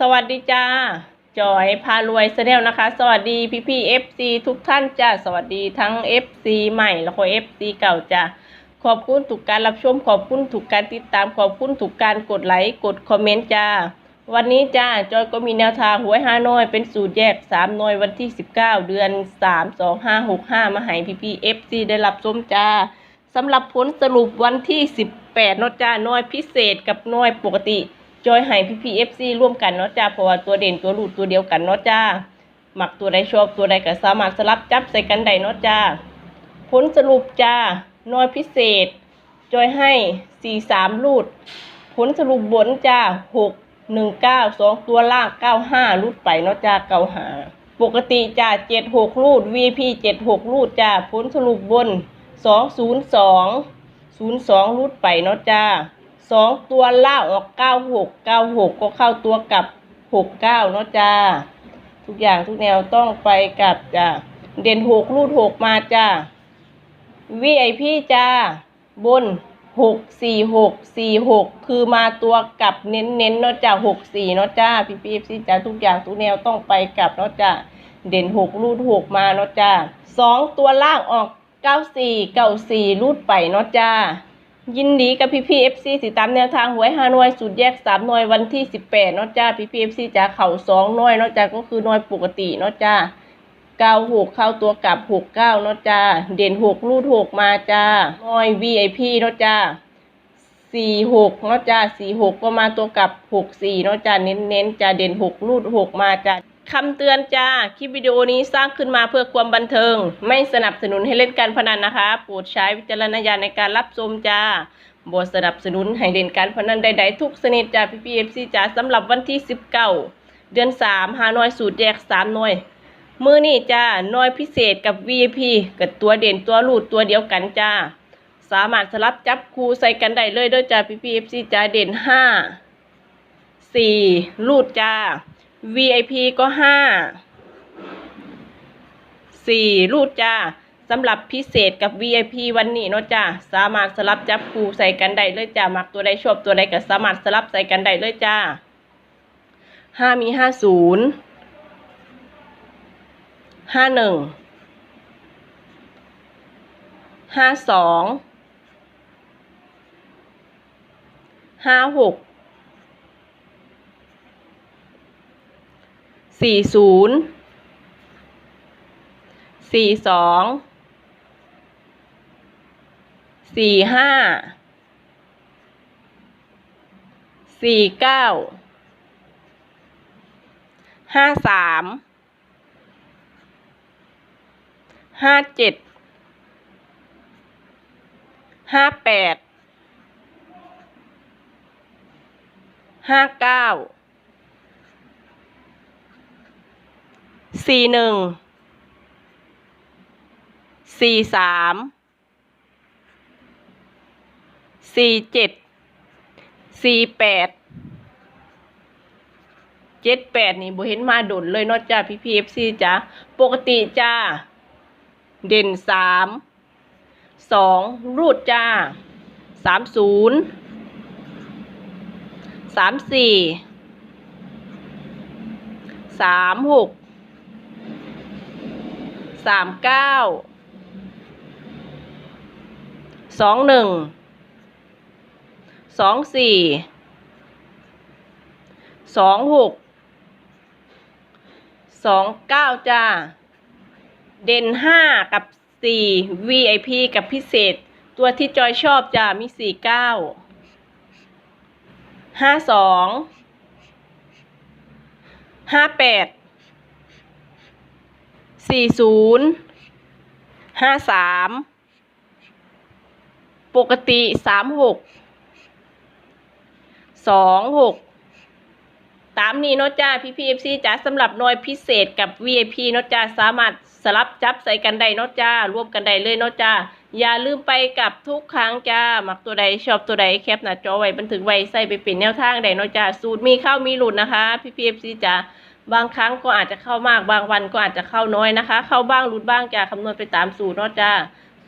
สวัสดีจ้าจอยพารวยแนลนะคะ สวัสดีพี่พี่เอฟซีทุกท่านจ้าสวัสดีทั้ง FC ใหม่แล้วก็ FC เก่าจ้าขอบคุณทุกการรับชมขอบคุณทุกการติดตามขอบคุณทุกการกดไลค์กดคอมเมนต์จ้าวันนี้จ้าจอยก็มีแนวทางหวยฮานอยเป็นสูตรแยก3หน่วยวันที่19เดือน3 2 5 6 5มาให้พี่พี่ FC ได้รับชมจ้าสำหรับผลสรุปวันที่18เนาะจ้าหน่วยพิเศษกับหน่วยปกติ จอยให้พี่พีเอฟซีร่วมกันเนาะจ้าเพราะว่าตัวเด่นตัวหลุดตัวเดียวกันเนาะจ้าหมักตัวใดชอบตัวใดก็สามารถสลับจับใส่กันได้เนาะจ้าผลสรุปจ้าน้อยพิเศษ จอยให้สี่สามรูด ผลสรุปบนจ้าหกหนึ่งเก้าสองตัวล่างเก้าห้ารูดไปเนาะจ้าเก้าหาปกติจ้าเจ็ดหกรูด VP เจ็ดหกรูดจ้าผลสรุปบนสองศูนย์สองศูนย์สองรูดไปเนาะจ้า สองตัวล่าออกเก้าหกเก้าหกก็เข้าตัวกับหกเก้าเนาะจ้า ทุกอย่างทุกแนวต้องไปกับจ้า เด่นหกรูดหกมาจ้า VIP จ้า บนหกสี่หกสี่หกคือมาตัวกับเน้นเน้นเนาะจ้าหกสี่เนาะจ้าพี่พีเอฟซีจ้าทุกอย่างทุกแนวต้องไปกับเนาะจ้าเด่นหกรูดหกมาเนาะจ้าสองตัวล่างออกเก้าสี่เก้าสี่รูดไปเนาะจ้า ยินดีกับพี่พีเอฟซีติตามแนวทางหวยฮานอยสูตรแยกสามหน่วยวันที่สิบแปดเนาะจ้าพี่พีเอฟซีจะเข่าสองหน่วยเนาะจ้าก็คือหน่วยปกติเนาะจ้าเก้าหกเข้าตัวกลับหกเก้าเนาะจ้าเด่นหกรูดหกมาจ้าหน่วยวีไอพีเนาะจ้าสี่หกเนาะจ้าสี่หกก็มาตัวกลับหกสี่เนาะจ้าเน้นเน้นๆจ้าเด่นหกรูดหกมาจ้า คำเตือนจ้า คลิปวิดีโอนี้สร้างขึ้นมาเพื่อความบันเทิง ไม่สนับสนุนให้เล่นการพนันนะคะ โปรดใช้วิจารณญาณในการรับชมจ้าบทสนับสนุนให้เล่นการพนันใดๆทุกชนิดจ้าพี่พีเอฟซีจ้าสำหรับวันที่ 19 เดือน3หาหน่วยสูตรแยก3หน่วย มือนี่จ้าหน่วยพิเศษกับ VIP กับตัวเด่นตัวรูดตัวเดียวกันจ้า สามารถสลับจับคูใส่กันได้เลยด้วยจ้าพี่พีเอฟซีจ้าเด่น 5 4รูดจ้า VIP ก็ห้าสี่รูดจ้าสำหรับพิเศษกับ VIP วันนี้เนาะจ้าสามารถสลับจับคู่ใส่กันได้เลยจ้ามักตัวใดชอบตัวใดก็สามารถสลับใส่กันได้เลยจ้าห้ามีห้าศูนย์ห้าหนึ่งห้าสองห้าหก สี่ศูนย์สี่สองสี่ห้าสี่เก้าห้าสามห้าเจ็ดห้าแปดห้าเก้า สี่หนึ่ง สี่สาม สี่เจ็ด สี่แปด เจ็ดแปดนี่บ่เห็นมาดนเลยเนาะจ้าพี่พีเอฟซีจ้าปกติจ้า เด่นสาม สองรูดจ้า สามศูนย์ สามสี่ สามหก สามเก้าสองหนึ่งสองสี่สองหกสองเก้าจ้า เด่นห้ากับสี่ VIP กับพิเศษ ตัวที่จอยชอบจ้า มีสี่เก้าห้าสองห้าแปด สี่ศูนย์ห้าสามปกติสามหกสองหกตามนี้เนาะจ้าพี่พีเอฟซีจ้าสำหรับหน่วยพิเศษกับ VIP เนาะจ้าสามารถสลับจับใส่กันได้เนาะจ้ารวมกันได้เลยเนาะจ้าอย่าลืมไปกับทุกครั้งจ้ามักตัวใดชอบตัวใดแคปหน้าจอไว้บันทึกไว้ใส่ไปเป็นแนวทางได้เนาะจ้าสูตรมีเข้ามีหลุดนะคะพี่พีเอฟซีจ้า บางครั้งก็อาจจะเข้ามาก บางวันก็อาจจะเข้าน้อยนะคะ เข้าบ้างหลุดบ้างจ้าคำนวณไปตามสูตรเนาะจ้า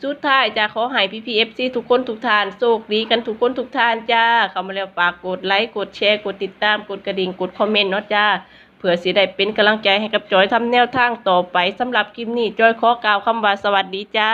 สุดท้ายจะขอให้พี่พีเอฟซีทุกคนทุกทานโชคดีกันทุกคนทุกทานจ้าเข้ามาแล้วฝากกดไลค์กดแชร์กดติดตามกดกระดิ่งกดคอมเมนต์เนาะจ้าเพื่อสิได้เป็นกำลังใจให้กับจอยทำแนวทางต่อไปสำหรับคลิปนี้จอยขอกล่าวคำว่าสวัสดีจ้า